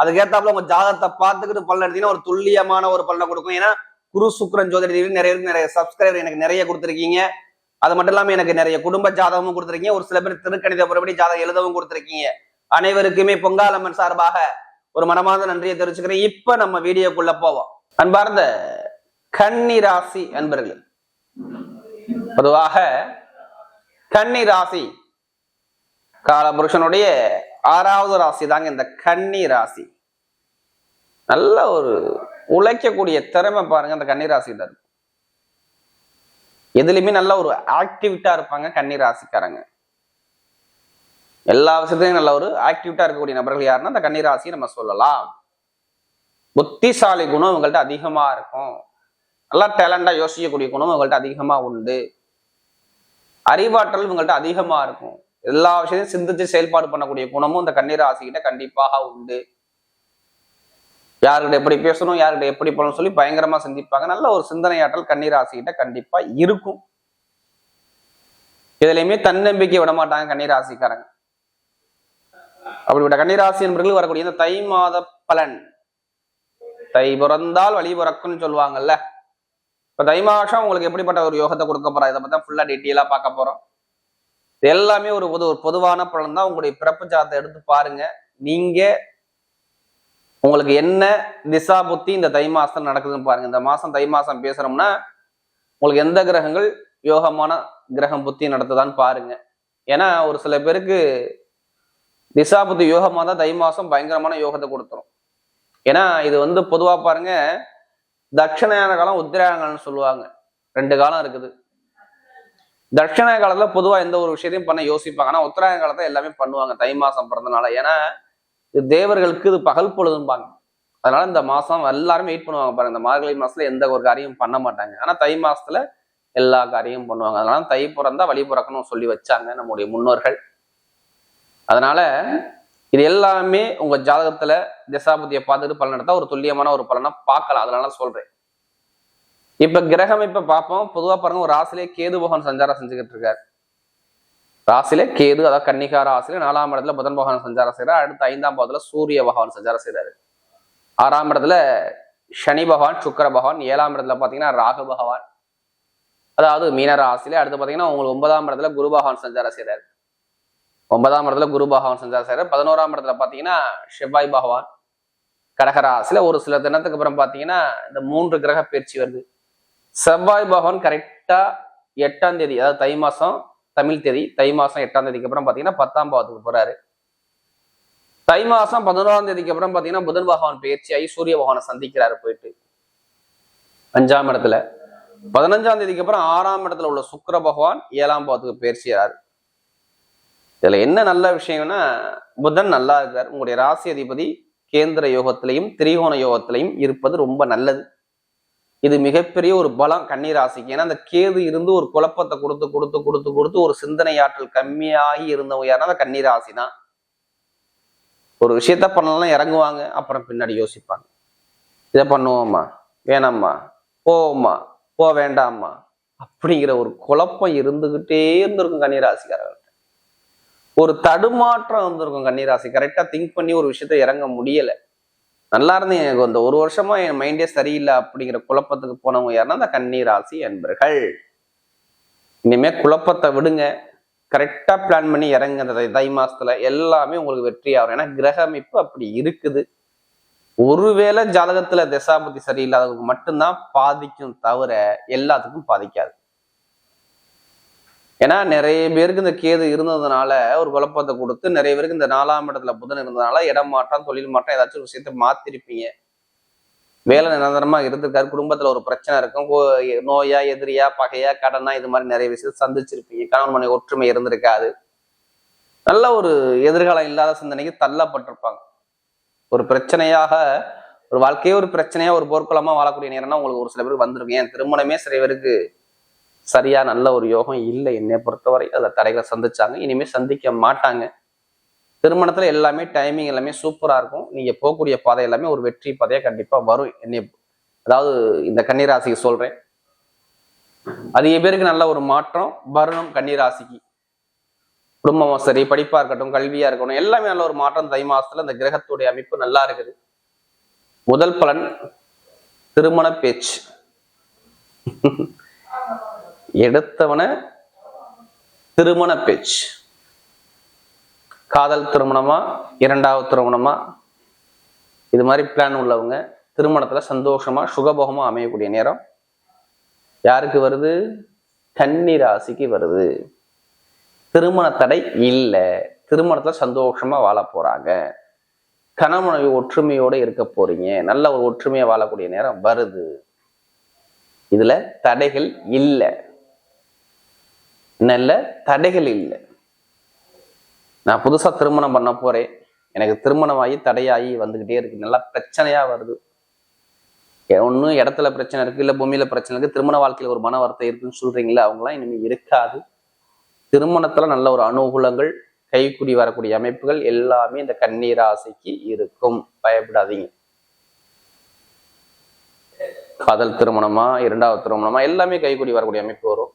அதுக்கேத்தாப்புல உங்க ஜாதகத்தை பார்த்துக்கிட்டு பலன் எடுத்தீங்கன்னா ஒரு துல்லியமான ஒரு பலனை கொடுக்கும். ஏன்னா குரு சுக்ரன் ஜோதிட நிறைய நிறைய சப்ஸ்கிரைபர் எனக்கு நிறைய கொடுத்துருக்கீங்க. அது மட்டும் இல்லாமல் எனக்கு நிறைய குடும்ப ஜாதகமும் கொடுத்துருக்கீங்க. ஒரு சில பேர் திருக்கணித புறப்படி ஜாதகம் எழுதவும் கொடுத்துருக்கீங்க. அனைவருக்குமே பொங்காலம்மன் சார்பாக ஒரு மனமார்ந்த நன்றியை தெரிவிச்சுக்கிறேன். இப்ப நம்ம வீடியோக்குள்ள போவோம். அன்பார்ந்த கன்னி ராசி அன்பர்கள் பொதுவாக கன்னி ராசி காலபுருஷனுடைய ஆறாவது ராசி தாங்க இந்த கன்னி ராசி. நல்ல ஒரு உழைக்கக்கூடிய திறமை பாருங்க அந்த கன்னி ராசியில இருக்கும் எதுலையுமே நல்ல ஒரு ஆக்டிவிட்டா இருப்பாங்க கன்னி ராசிக்காரங்க. எல்லா விஷயத்துலையும் நல்ல ஒரு ஆக்டிவிட்டா இருக்கக்கூடிய நபர்கள் யாருன்னா அந்த கன்னி ராசியை நம்ம சொல்லலாம். புத்திசாலி குணம் உங்கள்கிட்ட அதிகமா இருக்கும். நல்லா டேலண்டா யோசிக்கக்கூடிய குணம் உங்கள்கிட்ட அதிகமா உண்டு. அறிவாற்றல் உங்கள்கிட்ட அதிகமா இருக்கும். எல்லா விஷயத்தையும் சிந்திச்சு செயல்பாடு பண்ணக்கூடிய குணமும் இந்த கண்ணீர் ஆசைகிட்ட கண்டிப்பாக உண்டு. யாருக்கிட்ட எப்படி பேசணும் யாருக்கிட்ட எப்படி பண்ணணும் சொல்லி பயங்கரமா சிந்திப்பாங்க. நல்ல ஒரு சிந்தனையாற்றல் கன்னிராசிக்கிட்ட கண்டிப்பா இருக்கும். இதுலயுமே தன்னம்பிக்கை விட மாட்டாங்க கன்னிராசிக்காரங்க. அப்படிப்பட்ட கண்ணீராசி என்பர்கள் வரக்கூடிய இந்த தை மாத பலன். தை பிறந்தால் வழி பிறக்கும்னு சொல்லுவாங்கல்ல. இப்ப தை மாசம் உங்களுக்கு எப்படிப்பட்ட ஒரு யோகத்தை கொடுக்க போறோம் இதை பத்தி ஃபுல்லா டீட்டெயிலா பார்க்க போறோம். எல்லாமே ஒரு பொது ஒரு பொதுவான பலன் தான். உங்களுடைய பிறப்பு ஜாதத்தை எடுத்து பாருங்க. நீங்க உங்களுக்கு என்ன திசா புத்தி இந்த தை மாசம் நடக்குதுன்னு பாருங்க. இந்த மாசம் தை மாசம் பேசுறோம்னா உங்களுக்கு எந்த கிரகங்கள் யோகமான கிரகம் புத்தி நடத்துதான்னு பாருங்க. ஏன்னா ஒரு சில பேருக்கு திசா புத்தி யோகமாக தான் தை மாசம் பயங்கரமான யோகத்தை கொடுத்துரும். ஏன்னா இது வந்து பொதுவா பாருங்க தட்சிணாயன காலம் உத்திராயண காலம்னு சொல்லுவாங்க. ரெண்டு காலம் இருக்குது. தட்சிணாய காலத்துல பொதுவா எந்த ஒரு விஷயத்தையும் பண்ண யோசிப்பாங்க. ஆனா உத்தராயண காலத்துல எல்லாமே பண்ணுவாங்க தை மாசம் பிறந்தனால ஏன்னா இது தேவர்களுக்கு இது பகல் பொழுதும்பாங்க. அதனால இந்த மாசம் எல்லாரும் வெயிட் பண்ணுவாங்க பாருங்க. இந்த மார்கழி மாசத்துல எந்த ஒரு காரியம் பண்ண மாட்டாங்க. ஆனா தை மாசத்துல எல்லா காரியமும் பண்ணுவாங்க. அதனால தை பிறந்தா வழி பிறக்கணும் சொல்லி வச்சாங்க நம்முடைய முன்னோர்கள். அதனால இது எல்லாமே உங்க ஜாதகத்துல திசாபதியை பார்த்துட்டு பலன் எடுத்தா ஒரு துல்லியமான ஒரு பலனை பார்க்கலாம். அதனால சொல்றேன். இப்ப கிரகம் இப்ப பார்ப்போம் பொதுவா பாருங்க ஒரு ராசிலே கேது பகவான் சஞ்சாரம் செஞ்சுக்கிட்டு இருக்காரு. ராசிலே கேது அதாவது கன்னிகா ராசில நாலாம் இடத்துல புதன் பகவான் சஞ்சாரம் செய்யறாரு அடுத்து ஐந்தாம் பாதத்துல சூரிய பகவான் சஞ்சாரம் செய்யறாரு ஆறாம் இடத்துல சனி பகவான் சுக்கர பகவான் ஏழாம் இடத்துல பாத்தீங்கன்னா ராகு பகவான். அதாவது மீன ராசியில அடுத்து பாத்தீங்கன்னா உங்களுக்கு ஒன்பதாம் இடத்துல குரு பகவான் சஞ்சாரம் செய்யறாரு ஒன்பதாம் இடத்துல குரு பகவான் சஞ்சாரம் செய்யறாரு பதினோராம் இடத்துல பாத்தீங்கன்னா செவ்வாய் பகவான். கடகராசில ஒரு சில தினத்துக்கு அப்புறம் பாத்தீங்கன்னா இந்த மூன்று கிரக பயிற்சி வருது. செவ்வாய் பகவான் கரெக்டா எட்டாம் தேதி அதாவது தை மாசம் தமிழ் தேதி தை மாசம் எட்டாம் தேதிக்கு அப்புறம் பாத்தீங்கன்னா பத்தாம் பாவத்துக்கு போறாரு. தை மாசம் பதினோராம் தேதிக்கு அப்புறம் பாத்தீங்கன்னா புதன் பகவான் பயிற்சியாகி சூரிய பகவானை சந்திக்கிறாரு போயிட்டு. அஞ்சாம் இடத்துல. பதினஞ்சாம் தேதிக்கு அப்புறம் ஆறாம் இடத்துல உள்ள சுக்கர பகவான் ஏழாம் பாவத்துக்கு பயிற்சியாரு இதுல என்ன நல்ல விஷயம்னா புதன் நல்லா இருக்கார். உங்களுடைய ராசி அதிபதி கேந்திர யோகத்திலையும் திரிகோண யோகத்திலையும் இருப்பது ரொம்ப நல்லது. இது மிகப்பெரிய ஒரு பலம் கன்னிராசிக்கு. ஏன்னா அந்த கேது இருந்து ஒரு குழப்பத்தை கொடுத்து கொடுத்து கொடுத்து கொடுத்து ஒரு சிந்தனை ஆற்றல் கம்மியாகி இருந்தவங்க யாருன்னா அந்த கன்னிராசி தான். ஒரு விஷயத்த பண்ணலாம் இறங்குவாங்க அப்புறம் பின்னாடி யோசிப்பாங்க. இதை பண்ணுவோம்மா வேணாம்மா போவோம்மா போ வேண்டாம்மா அப்படிங்கிற ஒரு குழப்பம் இருந்துகிட்டே இருந்திருக்கும் கன்னிராசிக்காரர்கள் ஒரு தடுமாற்றம் இருந்திருக்கும் கன்னிராசி. கரெக்டா திங்க் பண்ணி ஒரு விஷயத்த இறங்க முடியல. நல்லா இருந்தேன் எனக்கு இந்த ஒரு வருஷமா என் மைண்டே சரியில்லை அப்படிங்கிற குழப்பத்துக்கு போனவங்க யாருன்னா அந்த கன்னிராசி அன்பர்கள் இனிமே குழப்பத்தை விடுங்க. கரெக்டா பிளான் பண்ணி இறங்க அந்த தை- மாசத்துல எல்லாமே உங்களுக்கு வெற்றி ஆகும். ஏன்னா கிரகமிப்பு அப்படி இருக்குது. ஒருவேளை ஜாதகத்துல திசாபதி சரியில்லாதவங்க மட்டும்தான் பாதிக்கும் தவிர எல்லாத்துக்கும் பாதிக்காது. ஏன்னா நிறைய பேருக்கு இந்த கேது இருந்ததுனால ஒரு குழப்பத்தை கொடுத்து நிறைய பேருக்கு இந்த நாலாம் இடத்துல புதன் இருந்ததுனால இடம் மாற்றம் தொழில் மாற்றம் ஏதாச்சும் ஒரு விஷயத்த மாத்திருப்பீங்க. வேலை நிரந்தரமா இருந்திருக்காரு குடும்பத்துல ஒரு பிரச்சனை இருக்கும் கோ- நோயா எதிரியா பகையா கடனா இது மாதிரி நிறைய விஷயத்த சந்திச்சிருப்பீங்க. கணவன் மனைவி ஒற்றுமை இருந்திருக்காது. நல்ல ஒரு எதிர்காலம் இல்லாத சிந்தனைக்கு தள்ளப்பட்டிருப்பாங்க. ஒரு பிரச்சனையாக ஒரு வாழ்க்கையே ஒரு பிரச்சனையா ஒரு போர்க்குளமா வாழக்கூடிய நேரம்னா உங்களுக்கு ஒரு சில பேருக்கு வந்திருக்கும். ஏன் திருமணமே சில பேருக்கு சரியா நல்ல ஒரு யோகம் இல்லை என்னை பொறுத்தவரை. அதில் தடைகளை சந்திச்சாங்க. இனிமே சந்திக்க மாட்டாங்க. திருமணத்துல எல்லாமே டைமிங் எல்லாமே சூப்பரா இருக்கும். நீங்க போகக்கூடிய பாதை எல்லாமே ஒரு வெற்றி பாதையாக கண்டிப்பா வரும். என்னை அதாவது இந்த கன்னிராசிக்கு சொல்றேன். அதிக பேருக்கு நல்ல ஒரு மாற்றம். வரணும் கன்னிராசிக்கு. குடும்பமும் சரி படிப்பா இருக்கட்டும் கல்வியா இருக்கட்டும் எல்லாமே நல்ல ஒரு மாற்றம். தை மாசத்துல இந்த கிரகத்துடைய அமைப்பு நல்லா இருக்குது. முதல் பலன் திருமண பேச்சு. எடுத்தவன திருமண பேச்சு. காதல் திருமணமா இரண்டாவது திருமணமா? இது மாதிரி பிளான் உள்ளவங்க திருமணத்துல சந்தோஷமா சுகபோகமா அமையக்கூடிய நேரம் யாருக்கு வருது? கன்னி ராசிக்கு வருது. திருமண தடை இல்லை. திருமணத்துல சந்தோஷமா வாழ போறாங்க. கணவனை ஒற்றுமையோட இருக்க போறீங்க. நல்ல ஒரு ஒற்றுமையா வாழக்கூடிய நேரம் வருது. இதுல தடைகள் இல்லை. நல்ல தடைகள் இல்லை. நான் புதுசாக திருமணம் பண்ண போகிறேன் எனக்கு திருமணமாகி தடையாகி வந்துக்கிட்டே இருக்கு. நல்லா பிரச்சனையாக வருது. ஒன்றும் இடத்துல பிரச்சனை இருக்குது இல்லை பூமியில் பிரச்சனை இருக்குது திருமண வாழ்க்கையில் ஒரு மன வார்த்தை இருக்குன்னு சொல்கிறீங்களா அவங்களாம் இனிமேல் இருக்காது. திருமணத்தில் நல்ல ஒரு அனுகூலங்கள் கைக்குடி வரக்கூடிய அமைப்புகள் எல்லாமே இந்த கண்ணீராசைக்கு இருக்கும். பயப்படாதீங்க. காதல் திருமணமா இரண்டாவது திருமணமா எல்லாமே கைக்குடி வரக்கூடிய அமைப்பு வரும்.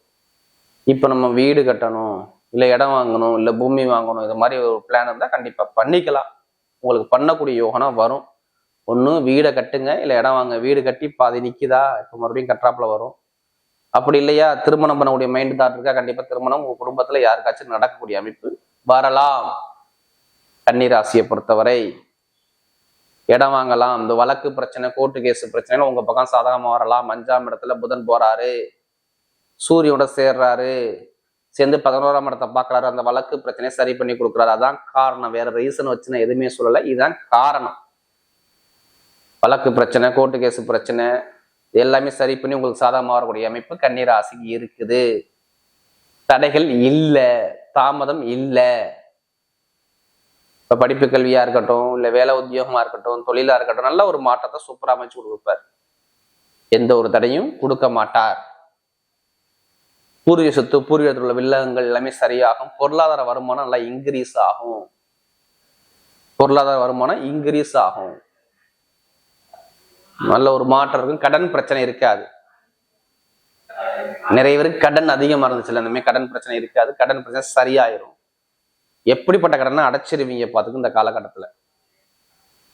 இப்போ நம்ம வீடு கட்டணும் இல்லை இடம் வாங்கணும் இல்லை பூமி வாங்கணும் இது மாதிரி ஒரு பிளான் இருந்தால் கண்டிப்பாக பண்ணிக்கலாம். உங்களுக்கு பண்ணக்கூடிய யோகனா வரும். ஒன்று வீடை கட்டுங்க இல்லை இடம் வாங்க. வீடு கட்டி பாதி நிற்கிதா இப்போ மறுபடியும் கட்டுறாப்புல வரும். அப்படி இல்லையா? திருமணம் பண்ணக்கூடிய மைண்ட் தாட் இருக்கா? கண்டிப்பாக திருமணம் உங்கள் குடும்பத்தில் யாருக்காச்சும் நடக்கக்கூடிய அமைப்பு வரலாம். கன்னிராசியை பொறுத்தவரை இடம் வாங்கலாம். இந்த வழக்கு பிரச்சனை கோர்ட்டு கேஸ் பிரச்சனை உங்கள் பக்கம் சாதகமாக வரலாம். அஞ்சாம் இடத்துல புதன் போறாரு. சூரியனோட சேர்றாரு. சேர்ந்து பதினோராம் இடத்தை பார்க்குறாரு. அந்த வழக்கு பிரச்சனையை சரி பண்ணி கொடுக்குறாரு. அதான் காரணம். வேற ரீசன் வச்சு நான் எதுவுமே சொல்லலை. இதுதான் காரணம். வழக்கு பிரச்சனை கோர்ட்டு கேஸ் பிரச்சனை எல்லாமே சரி பண்ணி உங்களுக்கு சாதகமாக வரக்கூடிய அமைப்பு கன்னிராசிக்கு இருக்குது. தடைகள் இல்லை. தாமதம் இல்லை. இப்போ படிப்பு கல்வியா இருக்கட்டும் இல்லை வேலை உத்தியோகமா இருக்கட்டும் தொழிலா இருக்கட்டும் நல்ல ஒரு மாற்றத்தை சூப்பரா அமைச்சு கொடுப்பார். எந்த ஒரு தடையும் கொடுக்க மாட்டார். பூர்வீக சொத்து பூர்வீகத்தில் உள்ள வில்லகங்கள் எல்லாமே சரியாகும். பொருளாதார வருமானம் நல்லா இன்க்ரீஸ் ஆகும். பொருளாதார வருமானம் இன்க்ரீஸ் ஆகும். நல்ல ஒரு மாற்றம் இருக்கும். கடன் பிரச்சனை இருக்காது. நிறைய பேருக்கு கடன் அதிகமாக இருந்துச்சுல அந்த மாதிரி கடன் பிரச்சனை இருக்காது. கடன் பிரச்சனை சரியாயிரும். எப்படிப்பட்ட கடனை அடைச்சிருவீங்க பார்த்துக்கு இந்த காலகட்டத்தில்.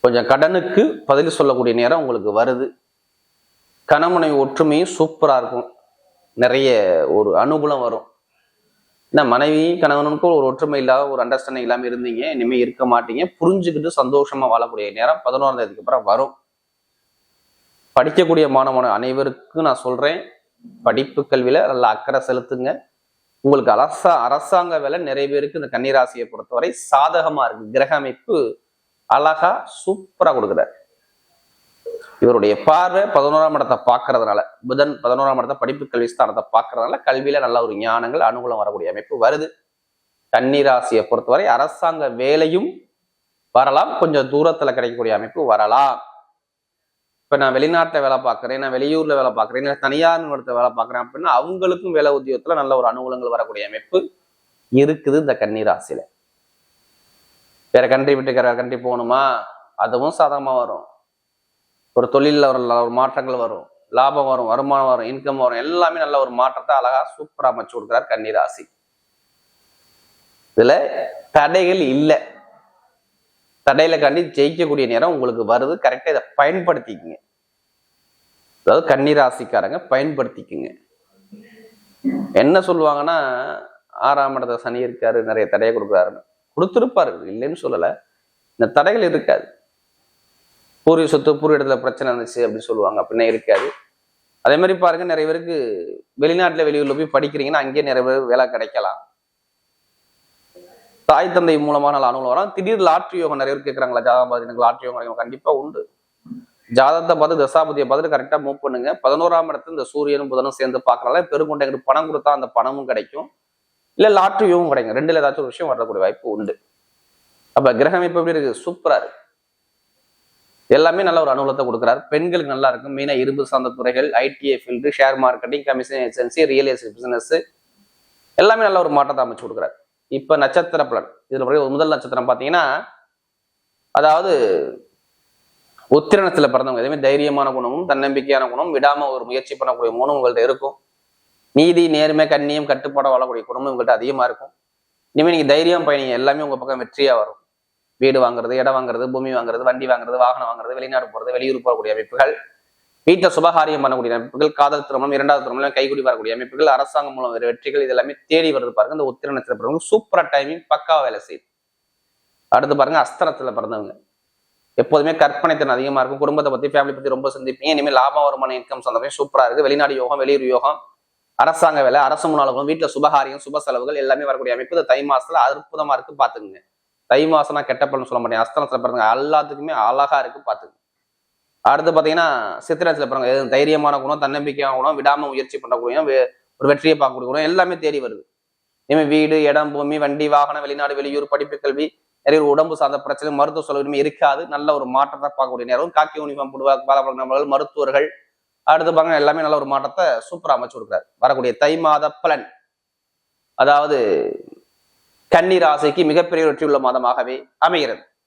கொஞ்சம் கடனுக்கு பதில் சொல்லக்கூடிய நேரம் உங்களுக்கு வருது. கணமுனை ஒற்றுமையும் சூப்பராக இருக்கும். நிறைய ஒரு அனுகூலம் வரும். என்ன மனைவி கணவனுக்கும் ஒரு ஒற்றுமை இல்லாத ஒரு அண்டர்ஸ்டாண்டிங் இல்லாமல் இருந்தீங்க இனிமேல் இருக்க மாட்டீங்க புரிஞ்சுக்கிட்டு சந்தோஷமா வாழக்கூடிய நேரம் பதினோராம் தேதிக்கு அப்புறம் வரும். படிக்கக்கூடிய மாணவன அனைவருக்கும் நான் சொல்றேன் படிப்பு கல்வியில நல்ல அக்கறை செலுத்துங்க. உங்களுக்கு அரசா அரசாங்க வேலை நிறைய பேருக்கு இந்த கன்னிராசியை பொறுத்தவரை சாதகமா இருக்கு. கிரக அமைப்பு அழகா சூப்பரா கொடுக்குறாரு. இவருடைய பார்வை பதினோராம் இடத்தை பார்க்கறதுனால புதன் பதினோராம் இடத்தை படிப்பு கல்வி ஸ்தானத்தை பார்க்கறதுனால கல்வியில நல்ல ஒரு ஞானங்கள் அனுகூலம் வரக்கூடிய அமைப்பு வருது. கன்னிராசியை பொறுத்தவரை அரசாங்க வேலையும் வரலாம். கொஞ்சம் தூரத்துல கிடைக்கக்கூடிய அமைப்பு வரலாம். இப்ப நான் வெளிநாட்டில் வேலை பார்க்கறேன் நான் வெளியூர்ல வேலை பார்க்கறேன் தனியார் நிறுவனத்தை வேலை பார்க்கறேன் அப்படின்னா அவங்களுக்கும் வேலை உத்தியோகத்துல நல்ல ஒரு அனுகூலங்கள் வரக்கூடிய அமைப்பு இருக்குது இந்த கன்னிராசியில. வேற கண்ட்ரி விட்டு வேற கண்ட்ரி போகணுமா? அதுவும் சாதகமா வரும். ஒரு தொழிலில் ஒரு ஒரு மாற்றங்கள் வரும். லாபம் வரும் வருமானம் வரும் இன்கம் வரும் எல்லாமே நல்ல ஒரு மாற்றத்தை அழகா சூப்பராக அமைச்சு கொடுக்குறார் கன்னிராசி. இதுல தடைகள் இல்லை. தடையில காண்டி ஜெயிக்கக்கூடிய நேரம் உங்களுக்கு வருது. கரெக்டாக இதை பயன்படுத்திக்கங்க. அதாவது கன்னிராசிக்காரங்க பயன்படுத்திக்குங்க. என்ன சொல்லுவாங்கன்னா ஆறாம் இடத்துல சனி இருக்காரு நிறைய தடையை கொடுக்குறாருன்னு. கொடுத்துருப்பாரு இல்லைன்னு சொல்லலை. இந்த தடைகள் இருக்காது. பூர்வீக சொத்து பூர்வ இடத்துல பிரச்சனை இருந்துச்சு அப்படின்னு சொல்லுவாங்க. அப்படின்னா இருக்காது. அதே மாதிரி பாருங்க நிறைய பேருக்கு வெளிநாட்டில் வெளியூரில் போய் படிக்கிறீங்கன்னா அங்கேயே நிறைய பேர் வேலை கிடைக்கலாம். தாய் தந்தை மூலமா நல்ல அனுகூலம் வரும். திடீர் லாட்ரி யோகம் நிறைய பேர் கேட்குறாங்களா? ஜாதகம் பார்த்து எனக்கு லாட்ரி யோகம் கிடைக்கும். உண்டு. ஜாதகத்தை பார்த்து தசாபதியை பார்த்துட்டு கரெக்டாக மூவ் பண்ணுங்க. பதினோராம் இடத்துல இந்த சூரியனும் புதனும் சேர்ந்து பார்க்கறனால பெருங்கொண்ட எங்களுக்கு பணம் கொடுத்தா அந்த பணமும் கிடைக்கும். இல்லை லாட்ரி யோகம் கிடைக்கும். ரெண்டுல ஏதாச்சும் ஒரு விஷயம் வரக்கூடிய வாய்ப்பு உண்டு. அப்போ கிரகம் இப்போ எப்படி இருக்கு? சூப்பராக இருக்கு. எல்லாமே நல்ல ஒரு அனுகூலத்தை கொடுக்குறாரு. பெண்களுக்கு நல்லா இருக்கும். மெயினாக இரும்பு சார்ந்த துறைகள் ITI field share marketing commission agency real estate business எல்லாமே நல்ல ஒரு மாற்றத்தை அமைச்சு கொடுக்குறாரு. இப்போ நட்சத்திர பலன். இதில் ஒரு முதல் நட்சத்திரம் பார்த்தீங்கன்னா அதாவது உத்திரணத்தில் பிறந்தவங்க. எதுவுமே தைரியமான குணமும் தன்னம்பிக்கையான குணம் விடாமல் ஒரு முயற்சி பண்ணக்கூடிய குணம் உங்கள்கிட்ட இருக்கும். நீதி நேர்மை கண்ணியம் கட்டுப்பாடாக வாழக்கூடிய குணமும் உங்கள்கிட்ட அதிகமாக இருக்கும். இனிமேல் நீங்கள் தைரியம் பயணிங்க. எல்லாமே உங்கள் பக்கம் வெற்றியாக வரும். வீடு வாங்குறது இடம் வாங்குறது பூமி வாங்குறது வண்டி வாங்குறது வாகனம் வாங்குறது வெளிநாடு போறது வெளியூர் போகக்கூடிய அமைப்புகள் வீட்டில் சுபகாரியம் பண்ணக்கூடிய அமைப்புகள் காதல் திருமணம் இரண்டாவது திருமணம் கைகூடி வரக்கூடிய அமைப்புகள் அரசாங்கம் மூலம் வேறு வெற்றிகள் இது எல்லாமே தேடி வருது பாருங்க. இந்த உத்திரணத்துல பிறகு சூப்பரா டைமிங் பக்காவா வேலை செய்யுது. அடுத்து பாருங்க அஸ்தரத்துல பிறந்தவங்க. எப்போதுமே கற்பனை திறன் அதிகமா இருக்கும். குடும்பத்தை பத்தி ஃபேமிலி பத்தி ரொம்ப சிந்திப்பீங்க. இனிமேல் லாபம் வருமான இன்கம் சொந்தமே சூப்பரா இருக்கு. வெளிநாடு யோகம் வெளியூர் யோகம் அரசாங்க வேலை அரசு முன்னாலும் வீட்டுல சுபகாரியம் சுப செலவுகள் எல்லாமே வரக்கூடிய அமைப்பு. இந்த தை மாசத்துல அற்புதமா இருக்கு பாத்துக்குங்க தை மாசம்னா கெட்ட பலன் சொல்ல மாட்டேன். அஸ்தலத்தில் பிறந்தவங்க எல்லாத்துக்குமே அழகா இருக்கு பாத்துக்குங்க அடுத்து பார்த்தீங்கன்னா சித்திரத்தில் பிறங்க எது தைரியமான குணம் தன்னம்பிக்கையான குணம் விடாம முயற்சி பண்ணக்கூடிய ஒரு வெற்றியை பார்க்கக்கூடிய குணம் எல்லாமே தேடி வருது. இனிமேல் வீடு இடம் பூமி வண்டி வாகனம் வெளிநாடு வெளியூர் படிப்பு கல்வி நிறைய உடம்பு சார்ந்த பிரச்சனை மருத்துவ செலவு இருக்காது. நல்ல ஒரு மாற்றத்தை பார்க்கக்கூடிய நேரம். காக்கி யூனிஃபார்ம் போடுவாங்க பாலப்பட நபர்கள் மருத்துவர்கள். அடுத்து பாருங்க எல்லாமே நல்ல ஒரு மாற்றத்தை சூப்பராக அமைச்சு கொடுக்குறாரு. வரக்கூடிய தை மாத பலன். அதாவது கன்னி ராசிக்கு மிகப்பெரிய வெற்றியுள்ள மாதமாகவே அமைகிறது.